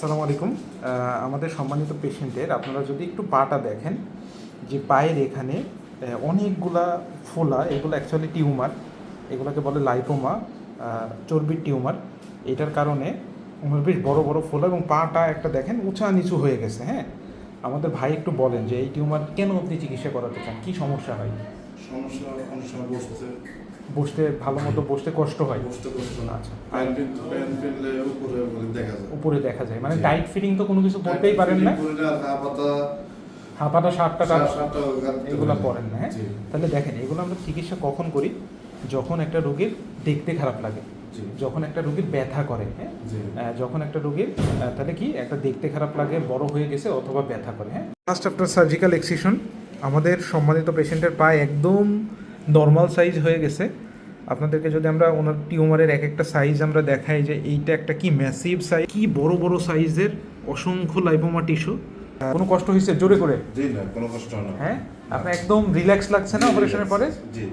আসসালামু আলাইকুম। আমাদের সম্মানিত পেশেন্টের আপনারা যদি একটু পাটা দেখেন, যে পায়ের এখানে অনেকগুলা ফোলা, এগুলো অ্যাকচুয়ালি টিউমার, এগুলোকে বলে লাইপোমা চর্বির টিউমার। এটার কারণে ওনার বেশ বড় বড় ফোলা এবং পাটা একটা দেখেন উঁচা নিচু হয়ে গেছে হ্যাঁ? আমাদের ভাই একটু বলেন যে এই টিউমার কেন আপনি চিকিৎসা করাতে চান? কী সমস্যা হয়? সমস্যা বসতে ভালো মতো বসতে কষ্ট হয়। বসতে কষ্ট না আচ্ছা। উপরে উপরে দেখা যায়। উপরে দেখা যায়। মানে টাইট ফিটিং তো কোনো কিছু পড়তেই পারেন না। হাঁপাটা সাতটা সাতটা এগুলো। পড়েন না হ্যাঁ? তাহলে দেখেন এগুলো আমরা চিকিৎসা কখন করি? যখন একটা রোগীর দেখতে খারাপ লাগে। যখন একটা রোগীর ব্যথা করে হ্যাঁ? যখন একটা রোগীর তাহলে কি? একটা দেখতে খারাপ লাগে বড় হয়ে গেছে অথবা ব্যথা করে হ্যাঁ? ফার্স্ট আফটার সার্জিক্যাল এক্সিশন আমাদের সম্মানিত পেশেন্টের পায়ে একদম নর্মাল সাইজ হয়ে গেছে। আপনাদেরকে যদি আমরা ওনার টিউমারের এক একটা সাইজ আমরা দেখাই যে এইটা একটা কি ম্যাসিভ সাইজ কি বড় বড় সাইজের অসংখ্য লাইপোমা টিস্যু কোনো কষ্ট হয়েছে? জোরে করে? জি না কোনো কষ্ট হয় না। হ্যাঁ? আপনার একদম রিল্যাক্স লাগছে না অপারেশনের পরে? জি।